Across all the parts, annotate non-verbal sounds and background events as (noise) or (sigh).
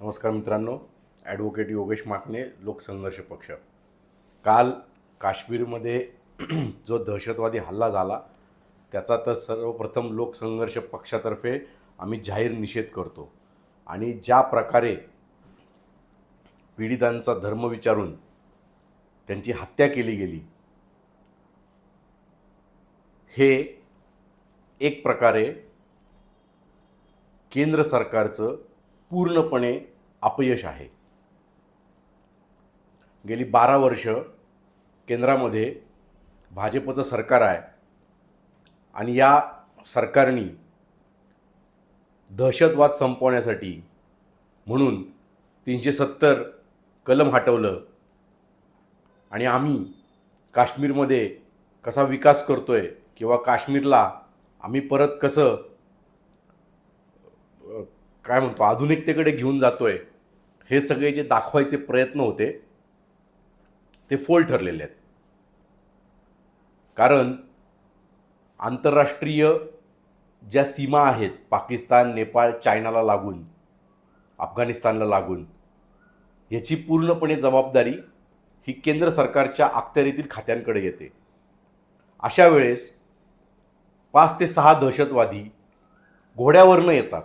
नमस्कार मित्रांनो. ॲडव्होकेट योगेश माकणे लोकसंघर्ष पक्ष. काल काश्मीरमध्ये (clears throat) जो दहशतवादी हल्ला झाला त्याचा तर सर्वप्रथम लोकसंघर्ष पक्षातर्फे आम्ही जाहीर निषेध करतो. आणि ज्या प्रकारे पीडितांचा धर्म विचारून त्यांची हत्या केली गेली हे एक प्रकारे केंद्र सरकारचं पूर्णपणे अपयश आहे. गेली बारा वर्ष केंद्रामध्ये भाजपचं सरकार आहे आणि या सरकारनी दहशतवाद संपवण्यासाठी म्हणून तीनशे सत्तर कलम हटवलं आणि आम्ही काश्मीरमध्ये कसा विकास करतोय किंवा काश्मीरला आम्ही परत कसं काय म्हणतो आधुनिकतेकडे घेऊन जातोय हे सगळे जे दाखवायचे प्रयत्न होते ते फोल ठरलेले आहेत. कारण आंतरराष्ट्रीय ज्या सीमा आहेत पाकिस्तान नेपाळ चायनाला लागून अफगाणिस्तानला लागून याची पूर्णपणे जबाबदारी ही केंद्र सरकारच्या अखत्यारीतील खात्यांकडे येते. अशा वेळेस पाच ते सहा दहशतवादी घोड्यावरनं येतात.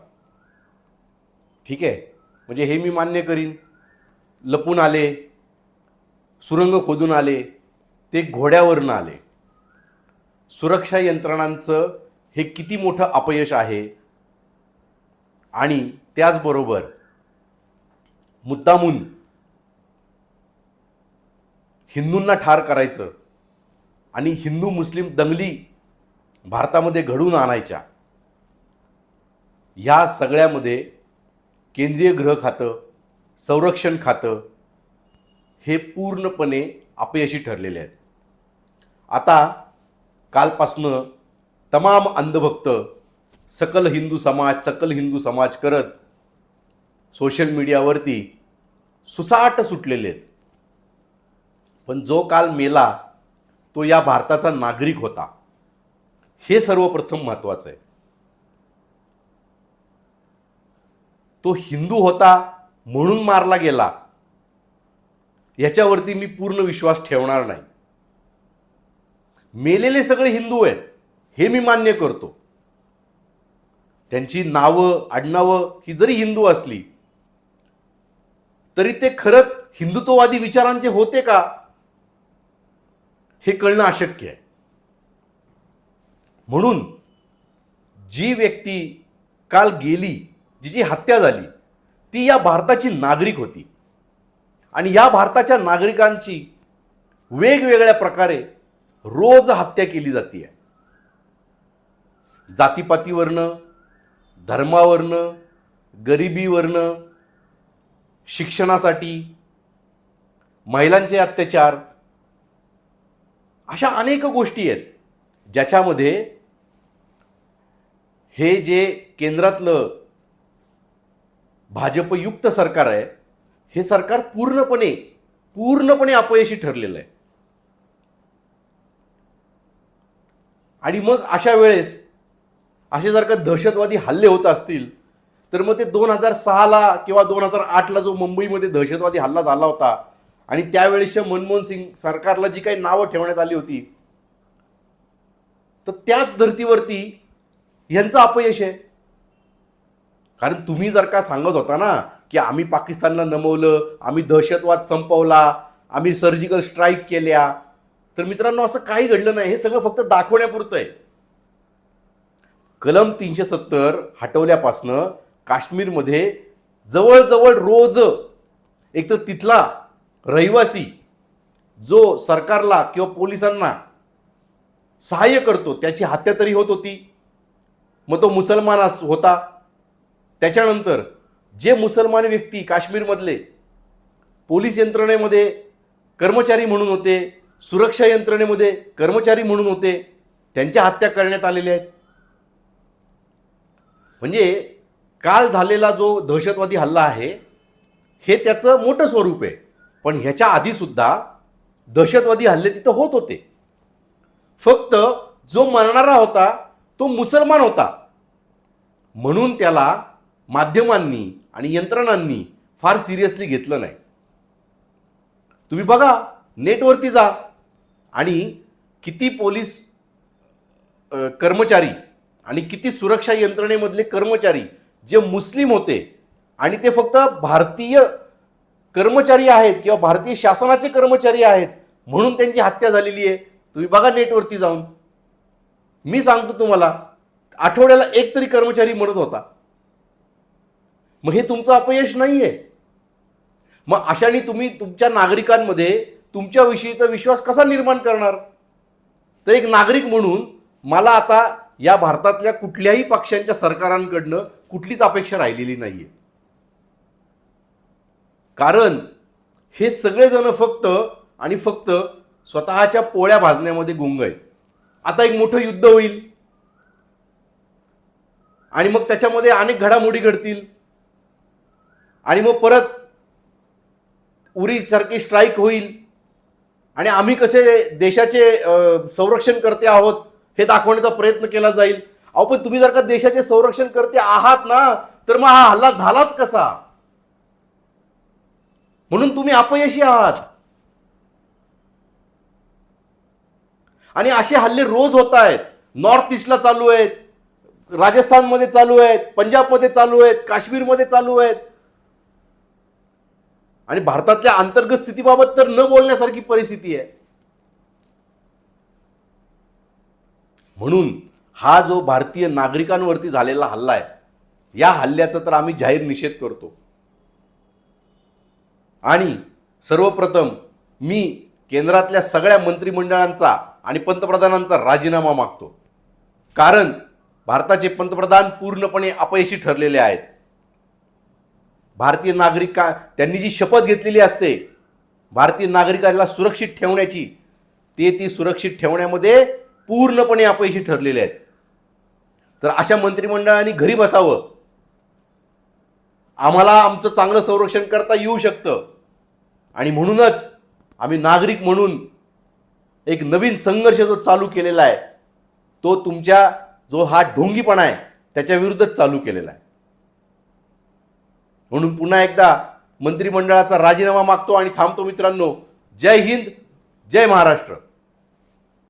ठीक आहे? म्हणजे हे मी मान्य करीन. लपून आले सुरंग खोदून आले ते घोड्यावरनं आले. सुरक्षा यंत्रणांचं हे किती मोठं अपयश आहे? आणि त्याचबरोबर मुद्दामून हिंदूंना ठार करायचं आणि हिंदू मुस्लिम दंगली भारतामध्ये घडवून आणायच्या ह्या सगळ्यामध्ये केंद्रीय गृह खातं संरक्षण खातं हे पूर्णपणे अपयशी ठरलेले आहेत. आता कालपासनं तमाम अंधभक्त सकल हिंदू समाज सकल हिंदू समाज करत सोशल मीडियावरती सुसाट सुटलेले आहेत. पण जो काल मेला तो या भारताचा नागरिक होता. हे सर्वप्रथम महत्त्वाचं आहे. तो हिंदू होता म्हणून मारला गेला. याच्यावरती मी पूर्ण विश्वास ठेवणार नाही. मेलेले सगळे हिंदू आहेत हे मी मान्य करतो. त्यांची नावं आडनावं ही जरी हिंदू असली तरी ते खरंच हिंदुत्ववादी विचारांचे होते का? हे कळणं अशक्य आहे. म्हणून जी व्यक्ती काल गेली जिची हत्या झाली ती या भारताची नागरिक होती. आणि या भारताच्या नागरिकांची वेगवेगळ्या प्रकारे रोज हत्या केली जाते जातीपातीवरनं धर्मावरनं गरिबीवरनं शिक्षणासाठी महिलांचे अत्याचार अशा अनेक गोष्टी आहेत ज्याच्यामध्ये हे जे केंद्रातलं भाजपयुक्त सरकार आहे हे सरकार पूर्णपणे पूर्णपणे अपयशी ठरलेलं आहे. आणि मग अशा वेळेस असे जर का दहशतवादी हल्ले होत असतील तर मग ते दोन हजार सहाला किंवा दोन हजार आठला जो मुंबईमध्ये दहशतवादी हल्ला झाला होता आणि त्यावेळेसच्या मनमोहन सिंग सरकारला जी काही नावं ठेवण्यात आली होती तर त्याच धर्तीवरती यांचं अपयश आहे. कारण तुम्ही जर का सांगत होता ना की आम्ही पाकिस्तानला नमवलं आम्ही दहशतवाद संपवला आम्ही सर्जिकल स्ट्राईक केल्या तर मित्रांनो असं काही घडलं नाही. हे सगळं फक्त दाखवण्यापुरतं आहे कलम तीनशे सत्तर हटवल्यापासनं काश्मीरमध्ये जवळजवळ रोज एक तर तिथला रहिवासी जो सरकारला किंवा पोलिसांना सहाय्य करतो त्याची हत्या तरी होत होती. मग तो मुसलमान होता. त्याच्यानंतर जे मुसलमान व्यक्ती काश्मीरमधले पोलीस यंत्रणेमध्ये कर्मचारी म्हणून होते सुरक्षा यंत्रणेमध्ये कर्मचारी म्हणून होते त्यांच्या हत्या करण्यात आलेल्या आहेत. म्हणजे काल झालेला जो दहशतवादी हल्ला आहे हे त्याचं मोठं स्वरूप आहे. पण ह्याच्या आधीसुद्धा दहशतवादी हल्ले तिथं होत होते. फक्त जो मरणारा होता तो मुसलमान होता. म्हणून त्याला माध्यमांनी आणि यंत्रणांनी फार सिरियसली घेतलं नाही. तुम्ही बघा नेटवरती जा आणि किती पोलीस कर्मचारी आणि किती सुरक्षा यंत्रणेमधले कर्मचारी जे मुस्लिम होते आणि ते फक्त भारतीय कर्मचारी आहेत किंवा भारतीय शासनाचे कर्मचारी आहेत म्हणून त्यांची हत्या झालेली आहे. तुम्ही बघा नेटवरती जाऊन. मी सांगतो तुम्हाला आठवड्याला एक तरी कर्मचारी मरत होता. मग हे तुमचं अपयश नाही आहे मग अशाने तुम्ही तुमच्या नागरिकांमध्ये तुमच्याविषयीचा विश्वास कसा निर्माण करणार? तर एक नागरिक म्हणून मला आता या भारतातल्या कुठल्याही पक्षांच्या सरकारांकडनं कुठलीच अपेक्षा राहिलेली नाही आहे कारण हे सगळेजण फक्त आणि फक्त स्वतःच्या पोळ्या भाजण्यामध्ये गुंग आहेत. आता एक मोठं युद्ध होईल. आणि मग त्याच्यामध्ये अनेक घडामोडी घडतील. आणि मग परत उरीसारखी स्ट्राईक होईल. आणि आम्ही कसे देशाचे संरक्षण करते आहोत हे दाखवण्याचा प्रयत्न केला जाईल. अहो पण तुम्ही जर का देशाचे संरक्षण करते आहात ना तर मग हा हल्ला झालाच कसा? म्हणून तुम्ही अपयशी आहात. आणि असे हल्ले रोज होत आहेत. नॉर्थ ईस्टला चालू आहेत. राजस्थानमध्ये चालू आहेत. पंजाबमध्ये चालू आहेत. काश्मीरमध्ये चालू आहेत. आणि भारतातल्या अंतर्गत स्थितीबाबत तर न बोलण्यासारखी परिस्थिती आहे. म्हणून हा जो भारतीय नागरिकांवरती झालेला हल्ला आहे या हल्ल्याचा तर आम्ही जाहीर निषेध करतो. आणि सर्वप्रथम मी केंद्रातल्या सगळ्या मंत्रिमंडळांचा आणि पंतप्रधानांचा राजीनामा मागतो. कारण भारताचे पंतप्रधान पूर्णपणे अपयशी ठरलेले आहेत. भारतीय नागरिक का त्यांनी जी शपथ घेतलेली असते भारतीय नागरिकाला सुरक्षित ठेवण्याची ते ती सुरक्षित ठेवण्यामध्ये पूर्णपणे अपयशी ठरलेले आहेत. तर अशा मंत्रिमंडळाने घरी बसावं. आम्हाला आमचं चांगलं संरक्षण करता येऊ शकतं. आणि म्हणूनच आम्ही नागरिक म्हणून एक नवीन संघर्ष जो चालू केलेला आहे तो तुमच्या जो हा ढोंगीपणा आहे त्याच्या विरुद्धच चालू केलेला आहे. म्हणून पुन्हा एकदा मंत्रिमंडळाचा राजीनामा मागतो आणि थांबतो मित्रांनो. जय हिंद जय महाराष्ट्र.